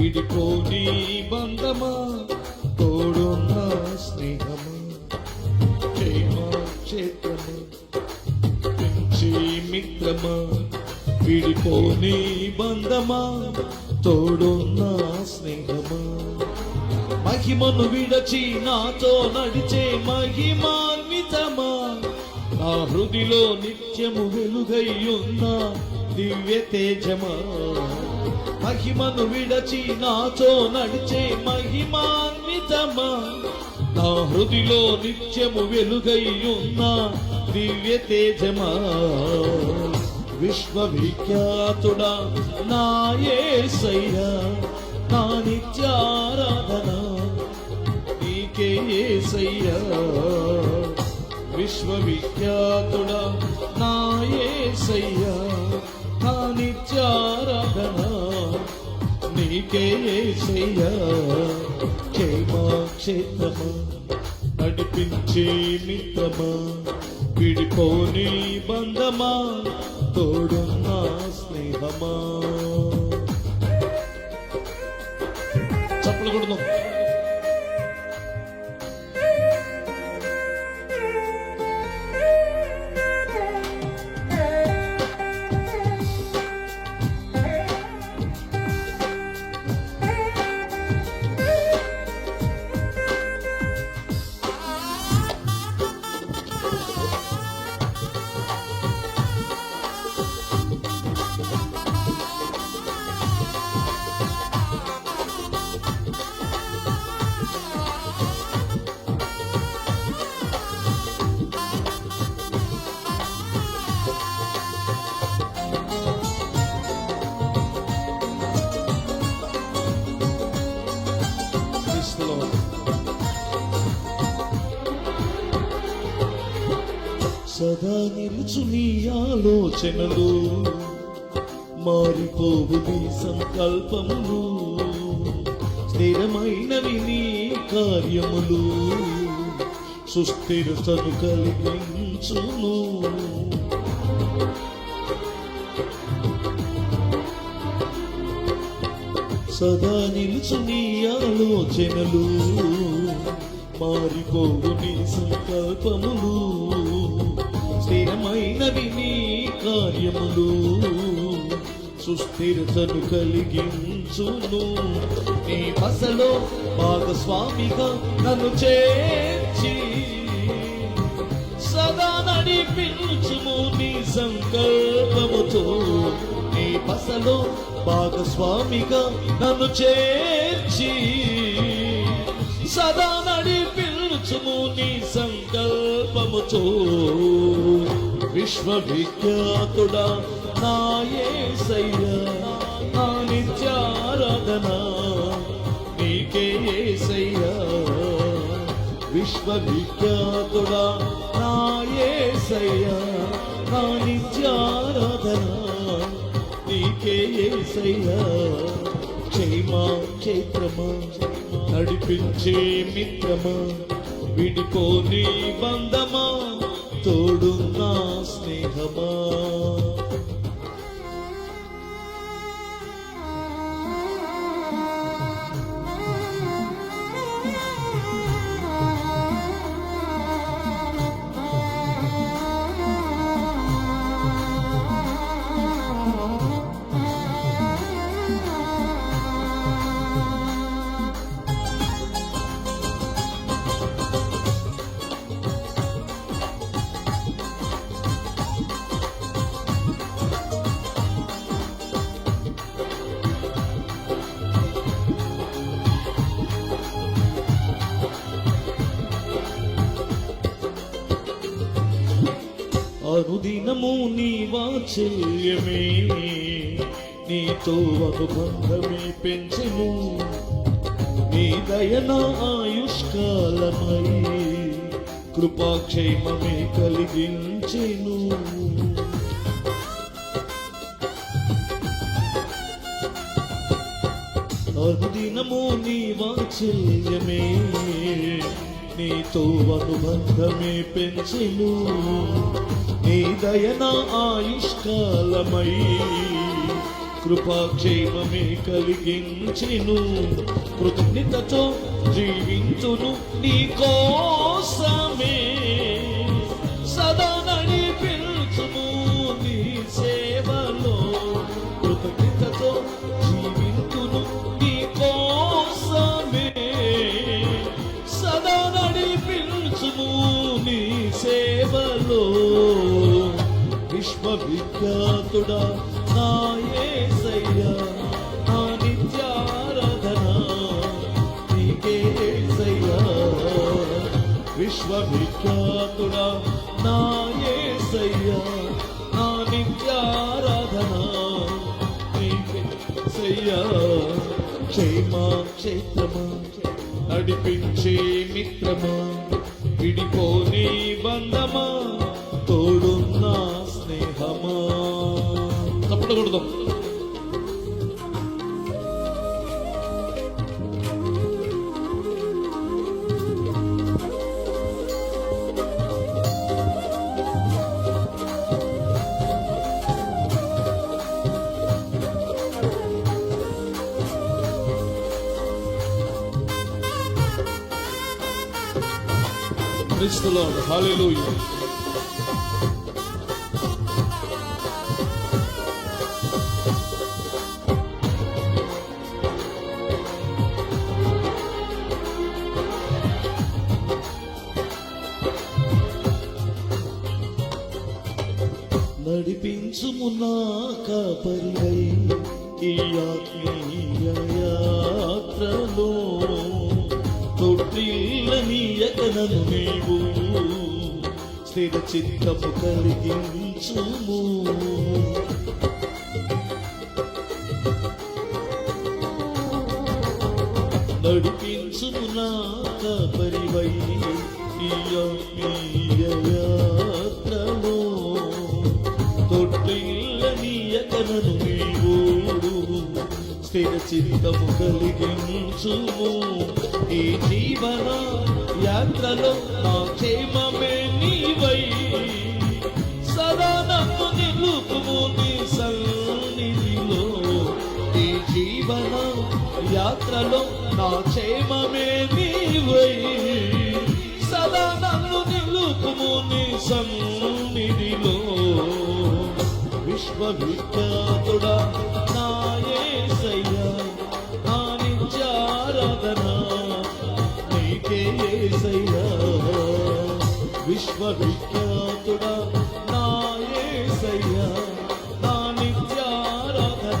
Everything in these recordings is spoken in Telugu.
విడిపోని బంధమా? తోడున్న స్నేహమా? క్షేమా క్షేత్రమా పెంచి మిత్రమా? విడిపోని బంధమా? తోడున్న స్నేహమా? మహిమను విడచి నాతో నడిచే మహిమాన్వితమా? నా హృదిలో నిత్యము వెలుగై ఉన్న దివ్య తేజమా? మహిమను విడచి నాతో నడిచే మహిమాన్వితమా? నా హృదిలో నిత్యము వెలుగై ఉన్న దివ్య తేజమా? విశ్వవిఖ్యాతుడా నా యేసయ్యా నా నిత్యారాధన? నీకే యేసయ్యా విశ్వవిఖ్యాతుడా నా యేసయ్యా నా నిత్యారాధనా? నీకే యేసయ్యా క్షేమా క్షేత్రమా నడిపించే మిత్రమా? విడిపోని బంధమా? తోడున్న స్నేహమా? చప్పలు కొడుదాం సదా నిలుచు నీ ఆలోచనలు. మారిపోవు నీ సంకల్పములు. స్థిరమైనవి నీ కార్యములు. సుస్థిరతను కలిగించును సదా నిలుచు నీ ఆలోచనలు. మారిపోవు నీ సంకల్పములు. స్థిరమైనవి నీ కార్యములు. సుస్థిరతను కలిగించును. నీ బసలో భాగస్వామిగా నన్ను చేర్చి. సదా నడిపించుము నీ సంకల్పముతో. నీ బసలో భాగస్వామిగా నన్ను చేర్చి. సదా నడిపి నడిపించుము నీ సంకల్పముతో విశ్వవిఖ్యాతుడా నా నా నిత్యారాధన నీకే యేసయ్యా విశ్వవిఖ్యాతుడా నా యేసయ్యా నా నిత్యారాధన నీకే యేసయ్యా క్షేమా క్షేత్రమా నడిపించే మిత్రమా. విడిపోని బంధమా తోడున్నా స్నేహమా? అనుదినము నీ వాత్సల్యమే. నీతో అనుబంధమే పెంచము నీ దయన ఆయుష్కాలమై కృపాక్షేమమే కలిగించెను. అనుదినము నీ వాత్సల్యమే. నీతో అనుబంధమే పెంచెను. నీ దయన ఆయుష్కాలమై కృపాక్షేమమే కలిగించెను. కృతజ్ఞతతో జీవించును నీ కోసమే. సదా నడిపించును నీ సేవలో. కృతజ్ఞతతో జీవించును నీ కోసమే. సదా నడిపించును నీ సేవలో. విశ్వవిఖ్యాతుడా నా యేసయ్యా నా నిత్యారాధన. నీకే విశ్వవిఖ్యాతుడా నా యేసయ్యా నా నిత్యారాధన. నీకే క్షేమా క్షేత్రమా నడిపించే మిత్రమా. విడిపోని బంధమా తోడున్నా കൊടുത്തു Praise the Lord. Hallelujah. నడిపించుము నా కాపరివై ఈ ఆత్మీయ యాత్రలో. తొట్టిల్లని ఎగనను నీవు స్థిర చిత్తము కలిగించుము. నడిపించుము నా కాపరివై ఈ ఆత్మీయ స్థిర చిత్తము కలిగించుము ఈ జీవన యాత్రలో నా క్షేమమే నీవై. సదా నన్ను నిలుపుము నీ సన్నిధిలో. ఈ జీవన యాత్రలో నా క్షేమమే నీవై. సదా నన్ను నిలుపుము నీ సన్నిధిలో. విశ్వవిఖ్యాతుడా విశ్వవిఖ్యాతుడా నా యేసయ్యా నా నిత్యారాధన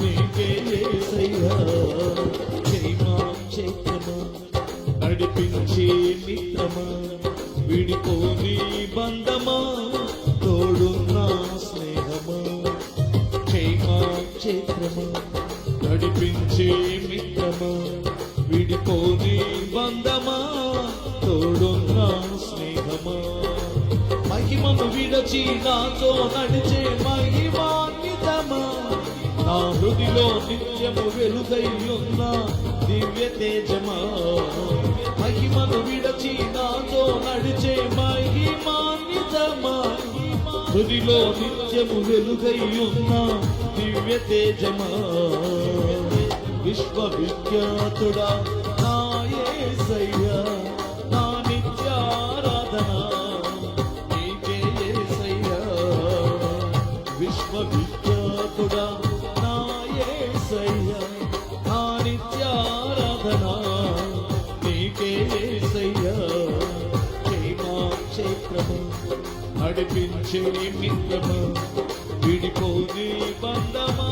నీకే యేసయ్యా క్షేమా క్షేత్రమా నడిపించే మిత్రమా విడిపోని బంధమా? నాతో నడిచే మహిమాన్వితమా నా హృదిలో నిత్యము వెలుగై ఉన్న దివ్య తేజమా? మహిమను విడచి నాతో నడిచే మహిమాన్వితమా హృదిలో నిత్యము వెలుగై ఉన్న దివ్య తేజమా? విశ్వవిఖ్యాతుడా నడిపించి మిత్రము విడిపోని బంధమా?